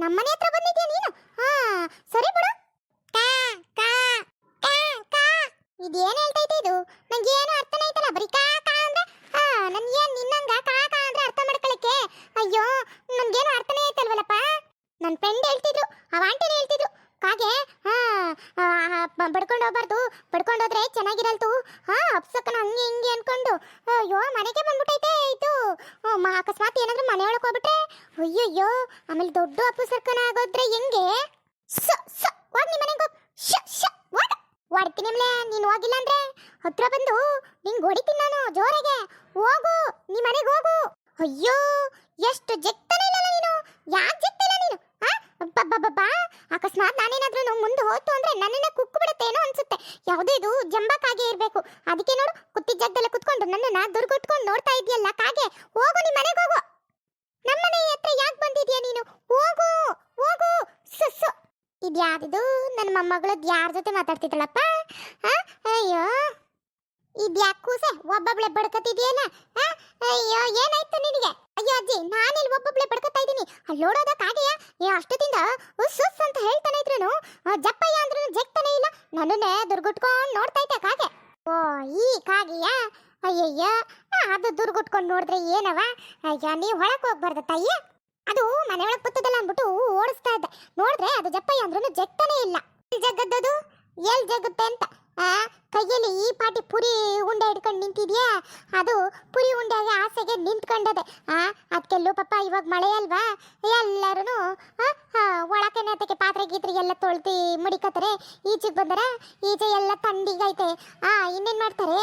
ನಮ್ಮನೆ ಹತ್ರ ಬಂದಿದ್ಯಾ ನೀನು? ಹಾ, ಸರಿ ಬಿಡು. ಕಾ ಕಾ ಕಾ ಕಾ. ಇದೇನ್ ಹೇಳ್ತೈತೆ ಇದು? ನಂಗೆ ಏನು ಅರ್ಥನೇ ಆಯ್ತಲ್ಲ? ಬರೀ ಕಾ ಕಾ ಅಂದ್ರೆ? ಹಾ ನನ್ಗೆ ನಿನ್ನಂಗ ಕಾ ಕಾ ಅಂದ್ರೆ ಅರ್ಥ ಮಾಡ್ಕೊಳಕ್ಕೆ? ಅಯ್ಯೋ, ನನ್ಗೇನು ಅರ್ಥನೇ ಆಯ್ತಲ್ವಲ್ಲಪ್ಪ? ನನ್ನ ಫ್ರೆಂಡ್ ಹೇಳ್ತಿದ್ರು ಅವ ಆಂಟಿನೇ ಹೇಳ್ತಿದ್ರು ಕಾಗೆ ಹಾ ಪಡ್ಕೊಂಡು ಬ- ಹೋಗ್ಬಾರ್ದು. ಪಡ್ಕೊಂಡು ಹೋದ್ರೆ ಚೆನ್ನಾಗಿರಲ್ತು. ಹಾ, ಅಪ್ಸಕ್ಕನ ಹಂಗೆ ಹಿಂಗೆ ಅನ್ಕೊಂಡು. ಅಯ್ಯೋ, ಮನೆಗೆ ಬಂದ್ಬಿಟ್ಟೈತೆ ಇದು. ಅಕಸ್ಮಾತ್ ಏನಾದ್ರು ಮನೆಯೊಳಗೆ ಹೋಗ್ಬಿಟ್ರೆ? ಅಯ್ಯಯ್ಯೋ, ಆಮೇಲೆ ದೊಡ್ಡ ಅಪ್ಪಸರ್ಕನ ಆಗೋದ್ರೆ ಹೆಂಗೆ? ಸ ಸ ಹೋಗ್ ನಿಮ್ಮ ಮನೆಗೆ ಶ ಶ ಹೋಗ್ ಹೊಡ್ತೀನಿ ಆಮೇಲೆ ನೀನು ಹೋಗಿಲ್ಲ ಅಂದ್ರೆ? ಹತ್ರ ಬಂದು, ನಿಂಗೆ ಹೊಡಿತೀನಿ ನಾನು ಜೋರಾಗೆ. ಹೋಗು ನಿಮ್ಮ ಮನೆಗೆ ಹೋಗು. ಅಯ್ಯೋ, ಎಷ್ಟು ಜೆಕ್ತಾನೆ ಇಲ್ಲ ನೀನು. ಯಾಕೆ ಜೆಕ್ತಾನೆ ನೀನು? ಆ ಬಾ. ಅಕಸ್ಮಾತ್ ನಾನೇನಾದ್ರೂ ಮುಂದೆ ಹೋಯ್ತು ಅಂದ್ರೆ ನನ್ನನ್ನ ಕುಕ್ಕು ಬಿಡುತ್ತೇನೋ ಅನ್ಸುತ್ತೆ. ಯಾವುದೇ ಇದು ಜಂಬಕ್ಕಾಗೆ ಇರಬೇಕು. ಅದಕ್ಕೆ ನೋಡು ಕುತ್ತಿ ಜಾಗದಲ್ಲೇ ಕುತ್ಕೊಂಡು ನನ್ನನ್ನ ದುರ್ಗುಟ್ಕೊಂಡು ನೋಡ್ತಾ ಇದೆಯಲ್ಲ ಕಾಗೆ. ಹೋಗು ನಿಮ್ಮ ಮನೆಗೆ ಹೋಗು. ನಮ್ಮನೆ ಹತ್ರ ಯಾಕೆ ಬಂದಿದ್ಯಾ ನೀನು? ಹೋಗು ಹೋಗು. ಸುಸ್ಸು ಇದ್ಯಾದಿದು ನನ್ನ ಮೊಮ್ಮಗಳದ್ದು ಯಾರ ಜೊತೆ ಮಾತಾಡ್ತಿದ್ದಳಪ್ಪ? ಅಯ್ಯೋ. ಇದ್ಯಾ ಕೂಸೆ? ಒಬ್ಬೊಬ್ಳೆ ಬಡ್ಕತಿದ್ಯಲ್ಲ ಆ? ಅಯ್ಯೋ, ಏನಾಯ್ತು ನಿನಗೆ? ಅಯ್ಯೋ ಅಜ್ಜಿ, ನಾನಿಲ್ಲಿ ಒಬ್ಬೊಬ್ಳೆ ಬಡ್ಕತಾ ಇದ್ದೀನಿ. ಅಲ್ಲಿ ನೋಡೋದಕ್ಕಾಗೆಯಾ ಅಷ್ಟೊತ್ತಿಂದ ಉಸ್ ಉಸ್ ಅಂತ ಹೇಳ್ತಾನೆ ಇದ್ರೇನು ಆ, ಜಪ್ಪಯ್ಯ ಅಂದ್ರೂ ನನ್ನನ್ನೇ ದುರ್ಗುಟ್ಕೊಂಡು ನೋಡ್ತಾ ಇದ್ದೆ ಕಾಗೆ. ಓ, ಈ ಕಾಗೆಯ? ಅಯ್ಯಯ್ಯ ಅದು ದುರ್ಗುಟ್ಕೊಂಡು ನೋಡಿದ್ರೆ ಏನವ? ಅಯ್ಯ, ನೀವು ಹೊಳಕ್ ಹೋಗ್ಬಾರ್ದು ತಾಯಿ. ಅದು ಮನೆಯೊಳಗೆ ಪುತ್ತದಲ್ಲ ಅಂದ್ಬಿಟ್ಟು ಓಡಿಸ್ತಾ ಇದ್ದೆ. ನೋಡಿದ್ರೆ ಅದು ಜಪ್ಪಯ್ಯ ಅಂದ್ರೂ ಜಗ್ತಾನೇ ಇಲ್ಲ. ಎಲ್ ಜಗ್ಗದ್ದದು? ಎಲ್ ಜಗುತ್ತೆ ಅಂತ. ಕೈಯಲ್ಲಿ ಈ ಪಾಟಿ ಪುರಿ ಉಂಡೆ ಹಿಡ್ಕೊಂಡು ನಿಂತಿದ್ಯಾ? ಅದು ಪುರಿ ಉಂಡೆಗೆ ಆಸೆಗೆ ನಿಂತ್ಕೊಂಡದೆ. ಅದಕ್ಕೆಲ್ಲೂ ಪಾಪ ಇವಾಗ ಮಳೆ ಅಲ್ವಾ? ಎಲ್ಲರೂ ಎಲ್ಲ ತೊಳ್ತಿ ಮಡಿಕತ್ತಾರೆ ಈಚೆಗೆ ಬಂದರೆ, ಈಚೆ ಎಲ್ಲ ತಂಡಿಗೈತೆ ಆ, ಇನ್ನೇನು ಮಾಡ್ತಾರೆ?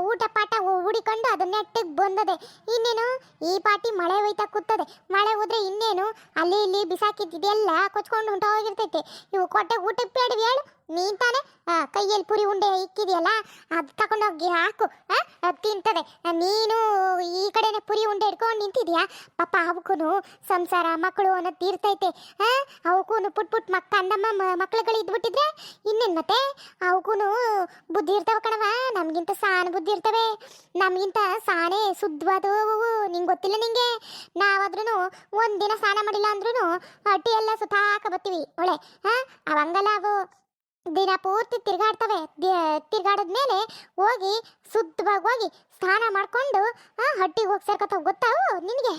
ಊಟ ಪಾಠ ಹುಡಿಕೊಂಡು ಅದು ನೆಟ್ಟಿಗೆ ಬಂದದೆ. ಇನ್ನೇನು? ಈ ಪಾಟಿ ಮಳೆ ಹೋಯ್ತಾ ಕೂತದೆ. ಮಳೆ ಹೋದ್ರೆ ಇನ್ನೇನು? ಅಲ್ಲಿ ಇಲ್ಲಿ ಬಿಸಾಕಿದ್ದೆಲ್ಲ ಕೊಚ್ಕೊಂಡು ಹೊಂಟೋಗಿರ್ತೈತೆ. ಇವು ಕೊಟ್ಟೆ ಊಟಕ್ಕೆ ಬೇಡವಿ ಹೇಳು? ನೀನ್ ತಾನೆ ಕೈಯಲ್ಲಿ ಪುರಿ ಉಂಡೆ ಇಕ್ಕಿದೆಯಲ್ಲ, ಅದು ತಗೊಂಡೋಗಿ ಹಾಕು ತಿಂತದೆ. ನೀನು ಈ ಕಡೆನೆ ಪುರಿ ಉಂಡೆ ಇಟ್ಕೊಂಡು ನಿಂತಿದ್ಯಾ? ಪಾಪ ಅವಕ್ಕೂ ಸಂಸಾರ ಮಕ್ಕಳು ಅನ್ನೋದು ತೀರ್ತೈತೆ ಅವಕ್ಕೂ ಪುಟ್ ಪುಟ್ ಮಕ್ಕ ಅಂದಮ್ಮ ಮಕ್ಳುಗಳು ಇದ್ಬಿಟ್ಟಿದ್ರೆ ಇನ್ನೇನು ಮತ್ತೆ? ಅವಕ್ಕೂ ಬುದ್ಧಿ ಇರ್ತಾವ ಕಣವ ನಮಗಿಂತ ಸಾನ್ ಬುದ್ಧಿ ಇರ್ತವೆ. ನಮಗಿಂತ ಸಾನೆ ಶುದ್ಧವಾದವು, ನಿಂಗೆ ಗೊತ್ತಿಲ್ಲ ನಿಂಗೆ? ನಾವಾದ್ರೂ ಒಂದಿನ ಸ್ನಾನ ಮಾಡಿಲ್ಲ ಅಂದ್ರೂ ಹಟ್ಟಿ ಎಲ್ಲ ಸುತ್ತಾಕ ಬರ್ತೀವಿ, ಒಳ್ಳೆ ಹಾ ಅವಂಗಲ್ಲ ಅವು. ದಿನ ಪೂರ್ತಿ ತಿರ್ಗಾಡ್ತವೆ. ತಿರ್ಗಾಡದ್ಮೇಲೆ ಹೋಗಿ ಶುದ್ಧವಾಗಿ ಹೋಗಿ ಸ್ನಾನ ಮಾಡ್ಕೊಂಡು ಹಟ್ಟಿಗೆ ಹೋಗಿ ಸೇರ್ಕೊತಾವ. ಗೊತ್ತಾವು ನಿನಗೆ?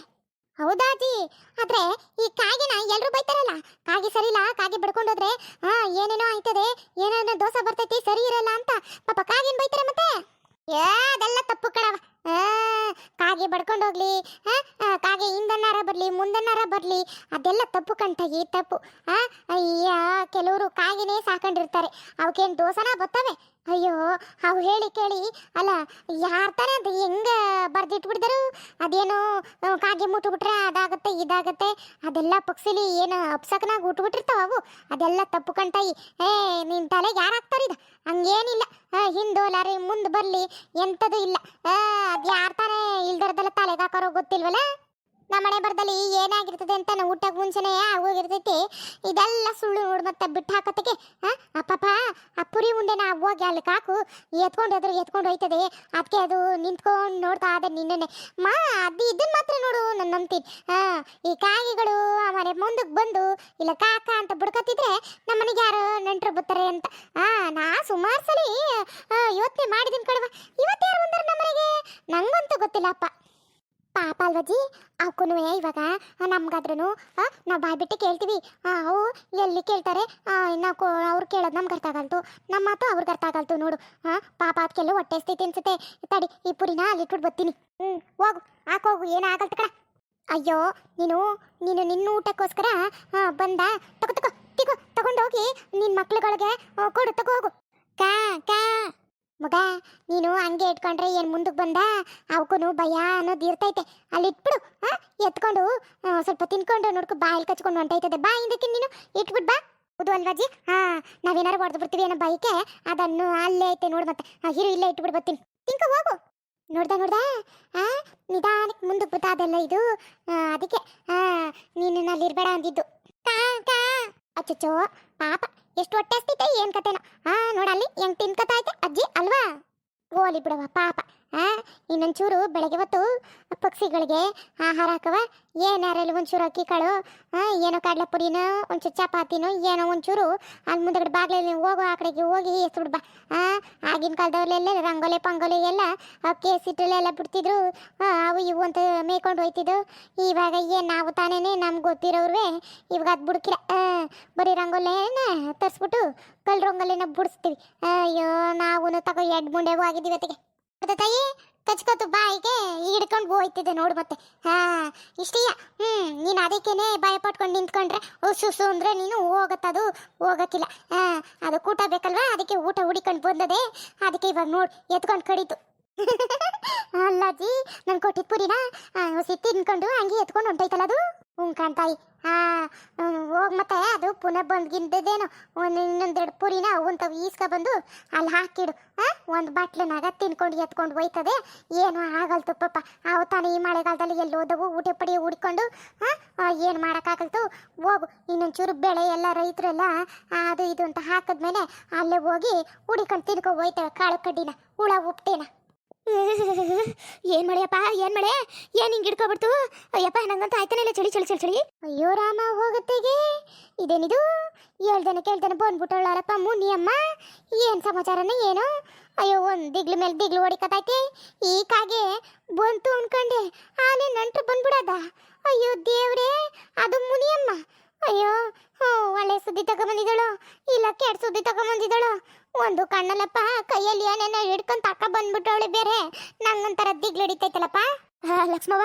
ಹೌದಾ ಅಜ್ಜಿ? ಆದ್ರೆ ಈ ಕಾಗಿನ ಎಲ್ಲರೂ ಬೈತಾರಲ್ಲ? ಕಾಗಿ ಸರಿಲ್ಲ ಕಾಗಿ ಬಡ್ಕೊಂಡೋದ್ರೆ ಹಾ ಏನೇನೋ ಆಯ್ತದೆ, ಏನೇನೋ ದೋಸೆ ಬರ್ತೈತಿ, ಸರಿ ಇರಲ್ಲ ಅಂತ ಪಾಪ ಕಾಗಿನ ಬೈತಾರೆ ಮತ್ತೆ? ಏ, ಅದೆಲ್ಲ ತಪ್ಪು ಕಣವ ಕಾಗೆ ಬಡ್ಕೊಂಡೋಗ್ಲಿ ಕಾಗೆ ಹಿಂದನ್ನಾರ ಬರ್ಲಿ ಬರಲಿ. ಅದೆಲ್ಲ ತಪ್ಪು ಕಂಟಾಗಿ ತಪ್ಪು. ಆ, ಅಯ್ಯ, ಕೆಲವರು ಕಾಗಿನೇ ಸಾಕೊಂಡಿರ್ತಾರೆ. ಅವಕ್ಕೇನು ದೋಸನ ಬರ್ತವೆ ಅಯ್ಯೋ, ಅವು ಹೇಳಿ ಕೇಳಿ, ಅಲ್ಲ, ಯಾರ ತಾನೇ ಅದು ಹೆಂಗ ಬರ್ದಿಟ್ಬಿಡ್ದರು? ಅದೇನೋ ಕಾಗಿ ಮುಟ್ಬಿಟ್ರೆ ಅದಾಗತ್ತೆ, ಇದಾಗತ್ತೆ. ಅದೆಲ್ಲ ಪಕ್ಷಿಲಿ ಏನು ಅಪ್ಸಕನಾಗ ಉಟ್ಬಿಟ್ಟಿರ್ತಾವ ಅವು? ಅದೆಲ್ಲ ತಪ್ಪು ಕಣ್ತಾಯಿ ಏ, ನಿನ್ ತಲೆಗೆ ಯಾರು ಹಾಕ್ತಾರಿದ ಹಂಗೇನಿಲ್ಲ. ಹಿಂದೋಲಾರಿ ಮುಂದೆ ಬರಲಿ ಎಂಥದ್ದು ಇಲ್ಲ. ಅದು ಯಾರು ತಾನೇ ಇಲ್ದರದೆಲ್ಲ ತಲೆಗೆ ಗೊತ್ತಿಲ್ವಲ್ಲ? ನಮ್ಮನೆ ಬರ್ದಲ್ಲಿ ಏನಾಗಿರ್ತದೆ ಅಂತ ನಾವು ಊಟ ಮುಂಚೆನೇ ಆಗೋಗಿರ್ತೈತಿ. ಇದೆಲ್ಲ ಸುಳ್ಳು ನೋಡಿ ಮತ್ತೆ ಬಿಟ್ಟು ಹಾಕೋತಕ್ಕೆ ಅಪ್ಪಪ್ಪ, ಆ ಪುರಿ ಉಂಡೆನ ಹೋಗಿ ಅಲ್ಲಿ ಕಾಕು, ಎತ್ಕೊಂಡು ಹೋದ್ರೆ ಎತ್ಕೊಂಡು ಹೋಯ್ತದೆ. ಅದಕ್ಕೆ ಅದು ನಿಂತ್ಕೊಂಡು ನೋಡ್ತಾ ಅದೇ ನಿನ್ನೆ ಮಾ, ಅದು ಇದನ್ನ ಮಾತ್ರ ನೋಡು ನಾನು ನಂಬ್ತೀನಿ. ಹಾ, ಈ ಕಾಗಿಗಳು ಆ ಮನೆ ಮುಂದಕ್ಕೆ ಬಂದು, ಇಲ್ಲ ಕಾಕ ಅಂತ ಬುಡ್ಕತ್ತಿದ್ರೆ ನಮ್ಮನೆಗೆ ಯಾರು ನೆಂಟರು ಬರ್ತಾರೆ ಅಂತ. ಆ, ನಾ ಸುಮಾರು ಸಲ ಯೋಚನೆ ಮಾಡಿದ್ದೀನಿ ಕಡವ ಇವತ್ತು ಯಾರು ಬಂದಾರ ನಮ್ಮನೆಗೆ ನಂಗಂತೂ ಗೊತ್ತಿಲ್ಲಪ್ಪ ಪಾಪ ಅಲ್ವಜ್ಜಿ? ಅವಕ್ಕೂ ಇವಾಗ ನಮ್ಗಾದ್ರೂ ನಾವು ಬಾಯ್ಬಿಟ್ಟು ಕೇಳ್ತೀವಿ. ಅವು ಎಲ್ಲಿ ಕೇಳ್ತಾರೆ? ನಾವು ಅವ್ರು ಕೇಳೋದು ನಮ್ಗೆ ಅರ್ಥ ಆಗಲ್ತು. ನಮ್ಮ ಮಾತು ಅವ್ರಿಗೆ ಅರ್ಥ ಆಗಲ್ತು ನೋಡು. ಹಾಂ ಪಾಪ ಅದಕ್ಕೆಲ್ಲ ಹೊಟ್ಟೆ ಸ್ಥಿತಿ ಅನ್ಸುತ್ತೆ. ತಡಿ, ಈ ಪುರಿನ ಅಲ್ಲಿಟ್ಬಿಟ್ಟು ಬರ್ತೀನಿ ಹ್ಞೂ ಹೋಗು. ಹಾಕೋಗು ಏನಾಗಲ್ತು ಕಣ. ಅಯ್ಯೋ, ನೀನು ನೀನು ನಿನ್ನ ಊಟಕ್ಕೋಸ್ಕರ ಬಂದ. ತಗೋ ತಗೋ, ತಿಗೋ, ತಗೊಂಡೋಗಿ ನಿನ್ನ ಮಕ್ಳುಗಳಿಗೆ ಕೊಡು, ತಗೋ, ಹೋಗು. ಕಾ ಕಾ. ಮಗ, ನೀನು ಹಂಗೆ ಇಟ್ಕೊಂಡ್ರೆ ಏನು ಮುಂದಕ್ಕೆ ಬಂದ? ಅವಕ್ಕೂ ಭಯ ಅನ್ನೋದು ಇರ್ತೈತೆ. ಅಲ್ಲಿ ಇಟ್ಬಿಡು, ಹಾ? ಎತ್ಕೊಂಡು ಸ್ವಲ್ಪ ತಿನ್ಕೊಂಡು ನೋಡ್ಕೊ ಬಾಯಲ್ಲಿ ಕಚ್ಕೊಂಡು ಹೊಂಟೈತದೆ. ಬಾ ಹಿಂದಕ್ಕೆ ನೀನು ಇಟ್ಬಿಟ್ಟು ಬಾ. ಹೌದು ಅಲ್ವಾಜಿ? ಹಾ, ನಾವೇನಾರು ಹೊಡೆದು ಬಿಡ್ತೀವಿ ಅನ್ನೋ ಬೈಕೆ ಅದನ್ನು ಅಲ್ಲೇ ಐತೆ ನೋಡು ಮತ್ತೆ. ಹಿರು ಇಲ್ಲೇ ಇಟ್ಬಿಟ್ಟು ಬರ್ತೀನಿ. ತಿಂಕ ಹೋಗು. ನೋಡ್ದ ನೋಡ್ದ, ಆ, ನಿಧಾನಕ್ಕೆ ಮುಂದಕ್ಕೆ ಬತ್ತಾ ಅದೆಲ್ಲ ಇದು. ಅದಕ್ಕೆ, ಆ, ನೀನು ಅಲ್ಲಿ ಇರಬೇಡ ಅಂದಿದ್ದು. ಕಾ ಕಾ. ಅಚ್ಚೋ ಪಾಪ. ಎಷ್ಟು ಹೊಟ್ಟೆ ಹಸ್ತಿತೆ ಏನ್ ಕತೆನೋ ಆ ನೋಡಲ್ಲಿ ಹೆಂಗ್ ತಿನ್ಕತಾ ಐತೆ ಅಜ್ಜಿ, ಅಲ್ವಾ? ಗೋಲಿ ಬಿಡವ ಪಾಪ. ಇನ್ನೊಂಚೂರು ಬೆಳಗ್ಗೆ ಹೊತ್ತು ಪಕ್ಷಿಗಳಿಗೆ ಆಹಾರ ಹಾಕವ ಏನಾರಲ್ಲಿ ಒಂಚೂರು ಅಕ್ಕಿ ಕಾಳು ಏನೋ ಕಡಲೆ ಪುಡಿನೋ ಒಂಚೂರು ಚಪಾತಿನೋ ಏನೋ ಒಂಚೂರು ಅಲ್ಲಿ ಮುಂದಗಡೆ ಬಾಗಿಲಲ್ಲಿ ಹೋಗೋ ಆ ಕಡೆಗೆ ಹೋಗಿ ಎಸ್ಬಿಡ್ಬ ಆಗಿನ ಕಾಲದವ್ರಲ್ಲೆಲ್ಲ ರಂಗೋಲಿ ಪಂಗೋಲಿ ಎಲ್ಲ ಅಕ್ಕಿ ಸಿಟ್ಟಲೆಲ್ಲ ಬಿಡ್ತಿದ್ರು. ಅವು ಇವು ಅಂತ ಮೇಯ್ಕೊಂಡು ಹೋಯ್ತಿದ್ದು ಇವಾಗ ಏನು ನಾವು ತಾನೇ ನಮ್ಗೆ ಗೊತ್ತಿರೋರ್ವೇ ಇವಾಗ ಅದು ಬಿಡ್ಕಿಲ್ಲ ಆ, ಬರೀ ರಂಗೋಲಿನ ತರಿಸ್ಬಿಟ್ಟು ಕಲ್ ರಂಗೋಲಿನ ಬಿಡಿಸ್ತೀವಿ. ಅಯ್ಯೋ ನಾವು ತಗೋ ಎಡ್ ಮುಂಡೆಗೂ ಆಗಿದ್ದೀವಿ ಅತ್ತಿಗೆ. ಮತ್ತೆ ತಾಯಿ, ಕಚ್ಕೋತು ಬಾಯಿಗೆ ಹಿಡ್ಕೊಂಡು ಹೋಯ್ತಿದ್ದೆ ನೋಡು ಮತ್ತೆ. ಹಾ, ಇಷ್ಟೀಯ. ಹ್ಮ್, ನೀನು ಅದಕ್ಕೇನೆ ಭಯ ಪಟ್ಕೊಂಡು ನಿಂತ್ಕೊಂಡ್ರೆ ಸುಸು ಅಂದ್ರೆ ನೀನು ಹೋಗತ್ತದು ಹೋಗಕ್ಕಿಲ್ಲ. ಹಾ, ಅದು ಊಟ ಬೇಕಲ್ವಾ? ಅದಕ್ಕೆ ಊಟ ಹುಡಿಕೊಂಡು ಬಂದದೆ. ಅದಕ್ಕೆ ಇವಾಗ ನೋಡು, ಎತ್ಕೊಂಡು ಕಡಿತು. ಅಲ್ಲಾಜಿ, ನಾನು ಕೊಟ್ಟಿದ್ ಪುರಿನ? ಸಿಟ್ಟಿ ತಿನ್ಕೊಂಡು ಹಂಗೆ ಎತ್ಕೊಂಡು ಹೊಂಟೈತಲ್ಲ ಅದು? ಹ್ಞೂ ಕಾಣ್ತಾಯಿ. ಹಾ ಹೋಗ್ ಮತ್ತೆ, ಅದು ಪುನಃ ಬಂದ್ಗಿಂದದೇನು ಒಂದು ಇನ್ನೊಂದೆರಡು ಪುರಿನ ಅವಂತವ್ ಈಸ್ಕ ಬಂದು ಅಲ್ಲಿ ಹಾಕಿಡು ಒಂದು ಬಾಟ್ಲನಾಗ ತಿನ್ಕೊಂಡು ಎತ್ಕೊಂಡು ಹೋಯ್ತದೆ. ಏನು ಆಗಲ್ತು ಪಾಪ. ಅವು ತಾನೇ ಈ ಮಳೆಗಾಲದಲ್ಲಿ ಎಲ್ಲಿ ಹೋದವು, ಊಟ ಪಡಿ ಹುಡ್ಕೊಂಡು ಏನು ಮಾಡೋಕ್ಕಾಗಲ್ತು? ಹೋಗು. ಇನ್ನೊಂಚೂರು ಬೆಳೆ ಎಲ್ಲ ರೈತರೆಲ್ಲ ಅದು ಇದು ಅಂತ ಹಾಕಿದ್ಮೇಲೆ ಅಲ್ಲೇ ಹೋಗಿ ಹುಡಿಕೊಂಡು ತಿನ್ಕೊ ಹೋಯ್ತವೆ ಕಾಳು ಕಡ್ಡಿನ, ಹುಳ ಉಪ್ಟೇನ. ಏನ್ ಮಳೆಯಪ್ಪ ಏನ್ ಮಳೆ? ಏನ್ ಹಿಂಗ್ ಹಿಡ್ಕೊಬಿಡ್ತು? ಅಯ್ಯಪ್ಪ, ನಂಗಂತ ಆಯ್ತಾನೆ ಚಳಿ ಚಳಿ ಚಳಿ ಚಳಿ. ಅಯ್ಯೋ ರಾಮ ಹೋಗತ್ತೆಗೆ ಇದೇನಿದು? ಹೇಳ್ದೇನೆ ಕೇಳ್ದೇನೆ ಬಂದ್ಬಿಟ್ಟಳಪ್ಪ ಮುನಿಯಮ್ಮ. ಏನು ಸಮಾಚಾರನ ಏನು? ಅಯ್ಯೋ, ಒಂದು ದಿಗ್ಲ ಮೇಲೆ ದಿಗ್ಲು ಹೊಡಿಕತೈತಿ ಈ ಕಾಗೆ ಬಂತು ಅನ್ಕಂಡೆ. ಆಲೆ ನಂಟ್ರು ಬಂದ್ಬಿಡದ. ಅಯ್ಯೋ ದೇವ್ರೇ, ಅದು ಮುನಿಯಮ್ಮ. ಅಯ್ಯೋ, ಹ್ಞೂ, ಒಳ್ಳೆ ಸುದ್ದಿ ತಗೊಂಬಂದಿದ್ದಳು. ಇಲ್ಲ, ಕೆಟ್ಟ ಸುದ್ದಿ ತಗೊಂಬಂದಿದ್ದಳು. ಒಂದು ಕಣ್ಣಲ್ಲಪ್ಪ, ಕೈಯಲ್ಲಿ ಏನೇನೋ ಹಿಡ್ಕೊಂಡು ತಕ ಬಂದ್ಬಿಟ್ಟವಳೆ ಬೇರೆ. ನಂಗೊಂಥರ ದಿಗ್ಲು ಹಿಡಿತೈತಲ್ಲಪ್ಪ. ಲಕ್ಷ್ಮವ್ವ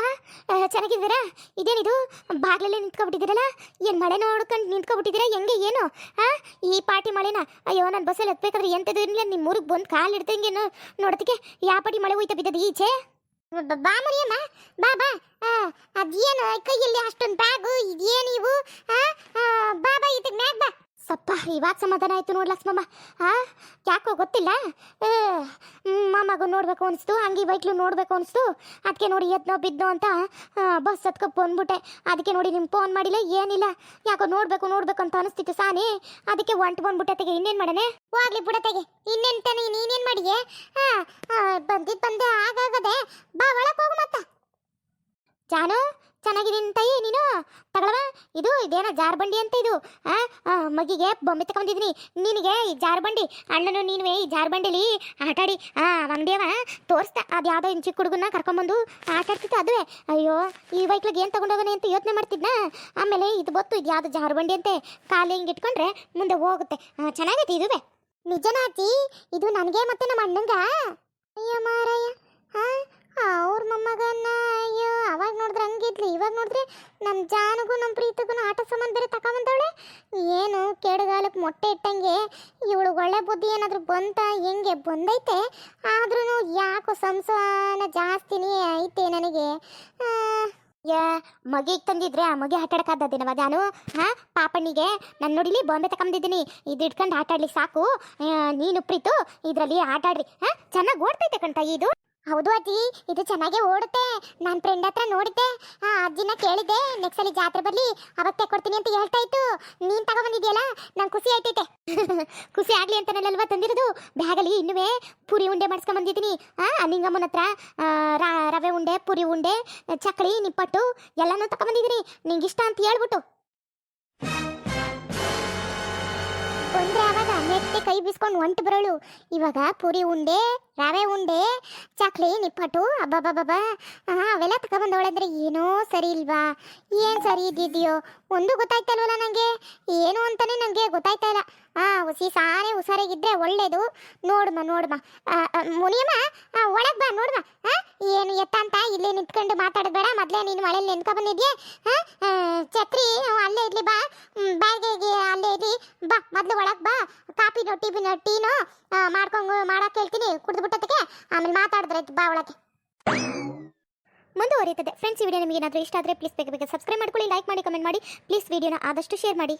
ಚೆನ್ನಾಗಿದ್ದೀರಾ? ಇದೇನಿದು? ಬಾಗ್ಲಲ್ಲೇ ನಿಂತ್ಕೊಬಿಟ್ಟಿದ್ದೀರಲ್ಲ? ಏನು ಮಳೆ ನೋಡ್ಕೊಂಡು ನಿಂತ್ಕೊಬಿಟ್ಟಿದ್ದೀರಾ? ಹೆಂಗೆ, ಏನು? ಆ, ಈ ಪಾಟಿ ಮಳೆನ? ಅಯ್ಯೋ, ನಾನು ಬಸ್ಸಲ್ಲಿ ಹತ್ಬೇಕಾದ್ರೆ ಎಂಥದ್ದು ಇರಲಿಲ್ಲ. ನಿಮ್ಮ ಊರಿಗೆ ಬಂದು ಕಾಲು ಇಡ್ತಂಗೇನು ನೋಡೋದಕ್ಕೆ ಯಾವ ಪಾಟಿ ಮಳೆ ಹೋಯ್ತಾ ಬಿದ್ದದ ಈಚೆ? ಬ- ಮರಿಯಮ್ಮ, ಬಾ ಬಾ. ಅದೇನು? ಕೈಯಲ್ಲಿ ಅಷ್ಟೊಂದು ಬ್ಯಾಗು ಇದೇನು ಇವು ಬಾ ಬಾ ಇದಕ್ಕೆ ಮ್ಯಾಗ್ ಬಾ. ಸಪ್ಪ ಇವಾಗ ಸಮಾಧಾನ ಆಯ್ತು ನೋಡ್ ಲಕ್ಷ್ಮಮ್ಮ. ಆ, ಯಾಕೋ ಗೊತ್ತಿಲ್ಲ? ಮಾಮಗೂ ನೋಡ್ಬೇಕು ಅನಿಸ್ತು, ಹಂಗೆ ಬೈಕ್ಲು ನೋಡ್ಬೇಕು ಅನಿಸ್ತು. ಅದಕ್ಕೆ ನೋಡಿ ಎದ್ನೋ ಬಿದ್ನೋ ಅಂತ ಬಸ್ ಹತ್ಕೊ ಬಂದ್ಬಿಟ್ಟೆ. ಅದಕ್ಕೆ ನೋಡಿ ನಿಮ್ಗೆ ಫೋನ್ ಮಾಡಿಲ್ಲ, ಏನಿಲ್ಲ. ಯಾಕೋ ನೋಡ್ಬೇಕು ನೋಡ್ಬೇಕು ಅಂತ ಅನಿಸ್ತಿತ್ತು ಸಾನಿ. ಅದಕ್ಕೆ ಒಂಟು ಬಂದ್ಬಿಟ್ಟೆ, ತೆಗೆ, ಇನ್ನೇನು ಮಾಡನೆ ಹೋಗ್ಲಿ ಬಿಡತೆಗೆ ಇನ್ನೇನ್ ತಾನೆ, ನೀನೇನ್ ಮಾಡಿಯೇ? ಹಾಂ ಬಂದಿದ್ದು ಬಂದೆ, ಆಗಾಗದೆ, ಬಾ ಒಳಗೆ ಹೋಗು ಮತ್ತ. ಜಾನು? ಚೆನ್ನಾಗಿದ್ದೀನಿ ತಾಯಿ ನೀನು? ತಗೊಳವ. ಇದು ಇದೇನೋ ಜಾರ್ಬಂಡಿ ಅಂತ ಇದು. ಮಗಿಗೆ ಬೊಂಬೆ ತಗೊಂಡಿದ್ದೀನಿ ನಿನಗೆ ಈ ಜಾರ್ಬಂಡಿ, ಅಣ್ಣನು ನೀನು ಈ ಜಾರ್ಬಂಡಿಲಿ ಆಟಾಡಿ. ಅಂಗಡಿಯವ, ತೋರಿಸ್ದ. ಅದು ಯಾವುದೋ ಇನ್ನು ಚಿಕ್ಕ ಹುಡುಗನ ಕರ್ಕೊಂಬಂದು ಆಟಾಡ್ತಿತ್ತು ಅದುವೆ. ಅಯ್ಯೋ, ಈ ಬೈಕ್ಲಿಗೆ ಏನು ತಗೊಂಡೋಗನೆ ಅಂತ ಯೋಚನೆ ಮಾಡ್ತಿದ್ನ? ಆಮೇಲೆ ಇದು ಬತ್ತು, ಇದು ಯಾವುದು ಜಾರ್ಬಂಡಿ ಅಂತೆ. ಕಾಲು ಹಿಂಗೆ ಇಟ್ಕೊಂಡ್ರೆ ಮುಂದೆ ಹೋಗುತ್ತೆ. ಚೆನ್ನಾಗೈತೆ ಇದುವೆ. ನಿಜನಾ ಅಜ್ಜಿ, ಇದು ನನಗೆ ಮತ್ತೆ ನಮ್ಮ ಅಣ್ಣಂಗ? ಅಯ್ಯ ಮಾರಯ್ಯ ಹಾ ಅವ್ರ ಮೊಮ್ಮಗನ ಅಯ್ಯೋ, ಅವಾಗ ನೋಡಿದ್ರೆ ಹಂಗಿದ್ಲಿ ಇವಾಗ ನೋಡಿದ್ರೆ ನಮ್ಮ ಜಾನಗೂ ನಮ್ಮ ಪ್ರೀತಿಗೂ ಆಟ ಸಂಬಂಧ ಬೇರೆ ತಗೊಂಬಂದವಳೆ ಏನು ಕೇಡುಗಾಲಕ್ಕೆ ಮೊಟ್ಟೆ ಇಟ್ಟಂಗೆ ಇವಳು ಒಳ್ಳೆ ಬುದ್ಧಿ ಏನಾದರೂ ಬಂತ, ಹೆಂಗೆ ಬಂದೈತೆ? ಆದ್ರೂ ಯಾಕೋ ಸಂಸಾನ ಜಾಸ್ತಿನೇ ಐತೆ ನನಗೆ. ಯಾ, ಮಗಿಗೆ ತಂದಿದ್ರೆ ಆ ಮಗಿ ಆಡಕ್ಕಾದ್ದೇನವ ನಾನು ಹಾ, ಪಾಪಣ್ಣಿಗೆ? ನನ್ನ ನೋಡಿಲಿ ಬಾಂಬೆ ತಗೊಂಡಿದ್ದೀನಿ ಇದು ಇಟ್ಕೊಂಡು ಆಟಾಡ್ಲಿಕ್ಕೆ ಸಾಕು. ನೀನು ಪ್ರೀತು, ಇದರಲ್ಲಿ ಆಟಾಡ್ರಿ ಹಾಂ, ಚೆನ್ನಾಗಿ ಓಡ್ತೈತೆ ಕಣ್ತ ಇದು. ಹೌದು ಅಜ್ಜಿ, ಇದು ಚೆನ್ನಾಗೇ ಓಡುತ್ತೆ. ನನ್ನ ಫ್ರೆಂಡ್ ಹತ್ರ ನೋಡಿದ್ದೆ. ಆ ಅಜ್ಜಿನ ಕೇಳಿದ್ದೆ ನೆಕ್ಸ್ಟ್ ಸಲ ಜಾತ್ರೆ ಬರ್ಲಿ ಅವತ್ತೇ ಕೊಡ್ತೀನಿ ಅಂತ ಹೇಳ್ತಾ ಇತ್ತು. ನೀನ್ ತಗೊಂಡಿದ್ಯಲ್ಲ ನಂಗೆ ಖುಷಿ ಆಯ್ತೈತೆ. ಖುಷಿ ಆಗ್ಲಿ ಅಂತನಲ್ವಾ ತಂದಿರೋದು? ಬ್ಯಾಗಲ್ಲಿ ಇನ್ನುವೇ ಪುರಿ ಉಂಡೆ ಮಾಡಿಸ್ಕೊಂಡ್ ಬಂದಿದ್ದೀನಿ. ಆ, ನಿಂಗಮ್ಮನ ಹತ್ರ ರವೆ ಉಂಡೆ, ಪುರಿ ಉಂಡೆ, ಚಕ್ಲಿ, ನಿಪ್ಪಟ್ಟು ಎಲ್ಲನೂ ತಗೊಂಬಂದಿದ್ದೀನಿ. ನಿಂಗೆ ಇಷ್ಟ ಅಂತ ಹೇಳ್ಬಿಟ್ಟು. ನೆಟ್ಟೆ ಕೈ ಬಿಸ್ಕೊಂಡು ಹೊಂಟು ಬರೋಳು ಇವಾಗ ಪೂರಿ ಉಂಡೆ, ರವೆ ಉಂಡೆ, ಚಕ್ಲಿ, ನಿಪ್ಪಟ್ಟು ಅಬ್ಬಬ್ಬಬ್ಬ ಅವೆಲ್ಲ ತಗೊಬಂದವಳೆ ಅಂದ್ರೆ ಏನೋ ಸರಿ ಇಲ್ವಾ? ಏನು ಸರಿ ಇದ್ದಿದ್ಯೋ? ಒಂದು ಗೊತ್ತಾಯ್ತಲ್ವಲ್ಲ ನನಗೆ ಏನು ಅಂತಾನೆ ನನಗೆ ಗೊತ್ತಾಯ್ತಾ ಇಲ್ಲ. ಆ, ಹುಸಿ ಸಾರೆ ಹುಷಾರಾಗಿದ್ರೆ ಒಳ್ಳೇದು. ನೋಡ್ಮ ನೋಡ್ಮ. ಮುನಿಯಮ್ಮ ಒಳಗೆ ಬಾ, ನೋಡ್ಮ. ಏನು ಎತ್ತ ಅಂತ ಇಲ್ಲೇ ನಿಂತ್ಕೊಂಡು ಮಾತಾಡಬೇಡ. ಮೊದಲೇ ನೀನು ಮಳೆಯಲ್ಲಿ ನೆನ್ಕೊ ಬಂದಿದ್ಯೆ? ಛತ್ರಿ, ಅಲ್ಲೇ ಇರ್ಲಿ ಬಾ. ಬ್ಯಾಗಿಗೆ ಅಲ್ಲೇ ಇರ್ಲಿ. ಬಾ, ಮೊದಲು ಒಳಗೆ ಬಾ. ಕಾಪಿನೋ ಟಿಬಿನೋ ಟೀನೋ ಮಾಡ್ಕೊಂಡು ಮಾಡಕ್ಕೆ ಹೇಳ್ತೀನಿ ಕುಡಿದ್ಬಿಟ್ಟದಕ್ಕೆ ಆಮೇಲೆ ಮಾತಾಡಿದ್ರೆ ಬಾ ಒಳಗೆ. ಮುಂದುವರಿಯುತ್ತದೆ. ಫ್ರೆಂಡ್ಸ್ ಈ ವಿಡಿಯೋ ನಿಮಗೆ ಏನಾದರೂ ಇಷ್ಟ ಆದರೆ ಪ್ಲೀಸ್ ಬೇಗ ಬೇಗ ಸಬ್ಸ್ಕ್ರೈಬ್ ಮಾಡ್ಕೊಳ್ಳಿ ಲೈಕ್ ಮಾಡಿ ಕಮೆಂಟ್ ಮಾಡಿ ಪ್ಲೀಸ್ ವಿಡಿಯೋನ ಆದಷ್ಟು ಶೇರ್ ಮಾಡಿ.